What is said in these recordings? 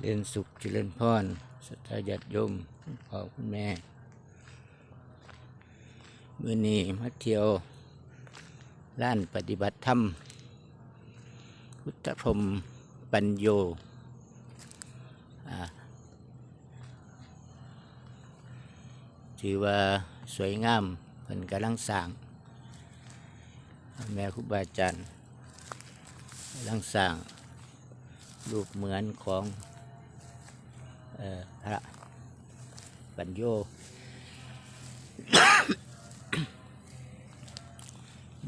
เรียนสุขเจริญพรสัตยาติยมคุณพ่อคุณแม่มื่อนี้มาเที่ยวร้านปฏิบัติธรรม พุทธพรมปัญโยถือว่าสวยงามเพิ่นกำลังสร้าง แม่ครูบาอาจารย์กำลังสร้างรูปเหมือนของ ออพระปัญโย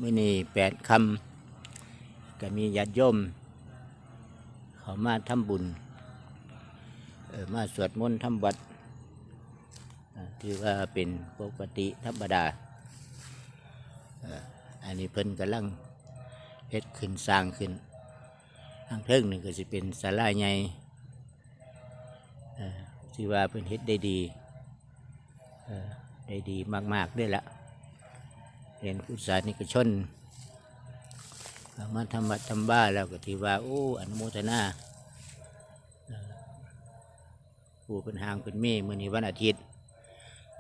มื่อนี้แปดคำก็มีญาติโยม เขามาทำบุญเออมาสวดมนต์ทำวัดถือว่าเป็นปกติธรรมดาอันนี้เพิ่นกำลังเฮ็ดขึ้นสร้างขึ้นทางเทิงนี่งก็จะเป็นศาลาใหญ่ ที่ว่าเพิ่นเฮ็ดได้ดีได้ดีมากๆด้วยละเรียนพุทธศาสนิกชนเอามาทำบัดทำบ้าแล้วก็ถือว่าโอ้อนุโมทนาผู้เป็นหางเป็นเม่มื่อนี้วันอาทิตย์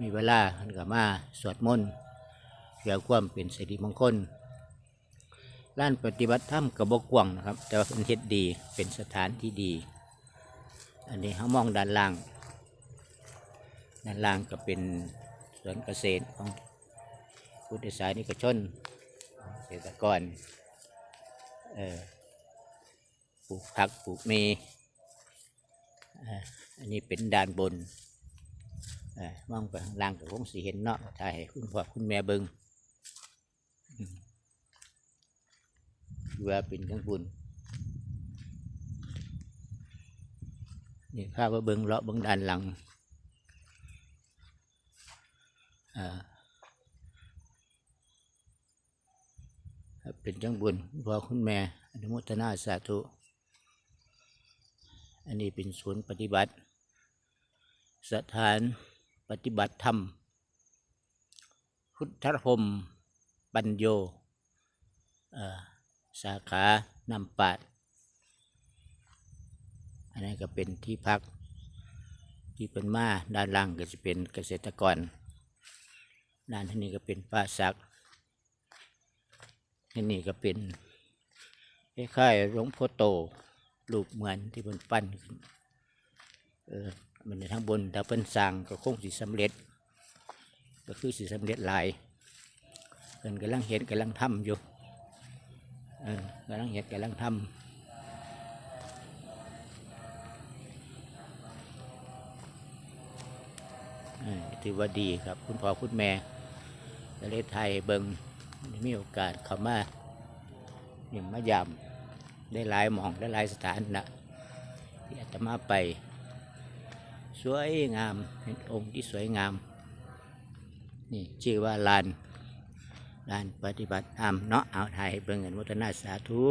มีเวลาเพิ่นก็มาสวดมนต์เพื่อความเป็นสิริมงคลร้านปฏิบัติธรรมกับบกว่างนะครับ แต่ว่าเป็นเฮ็ดดีเป็นสถานที่ดี อันนี้เขามองด้านล่าง ด้านล่างก็เป็นสวนเกษตรของพุทธศาสนิกชนเกษตรกรเออปลูกผักปลูกเมเอ่ออันนี้เป็นด้านบนอมองไปข้างล่างก็คงสีเห็นเนาะถ่ายให้คุณพ่อคุณแม่เบิงว่าเป็นข้างบุญ นี่ข้าว่าเบิงเลาะเบิงด้านหลังเป็นจังบุญพ่อคุณแม่อนุโมทนาสาธุ อันนี้เป็นศูนย์ปฏิบัติ สถานปฏิบัติธรรม พุทธรหมปัญโยสาขานำปาด อันนี้ก็เป็นที่พักที่เป็นมาด้านล่างก็จะเป็นเกษตรกร ด้านที่นี่ก็เป็นป่าสักที่นี่ก็เป็นคล้ายๆหลวงพ่อโตรูปเหมือนที่เป็นปั้นขึ้นเออมันในทั้งบนถ้าเป็นสร้างก็คงสิสำเร็จ ก็คือสิสำเร็จหลายเพิ่นกำลังเห็นกำลังทำอยู่เออกำลังเห็ดกำลังทำ ถือว่าดีครับ คุณพ่อคุณแม่ประเทศไทยเบิงมีโอกาสเข้ามาเยี่ยมมายามได้หลายหมองได้หลายสถานนะที่อาตมาไป สวยงามเป็นองค์ที่สวยงาม นี่ชื่อว่าลานลานปฏิบัติธรรมเนาะเอาไทยเบิ่งกันวัฒนาสาธุ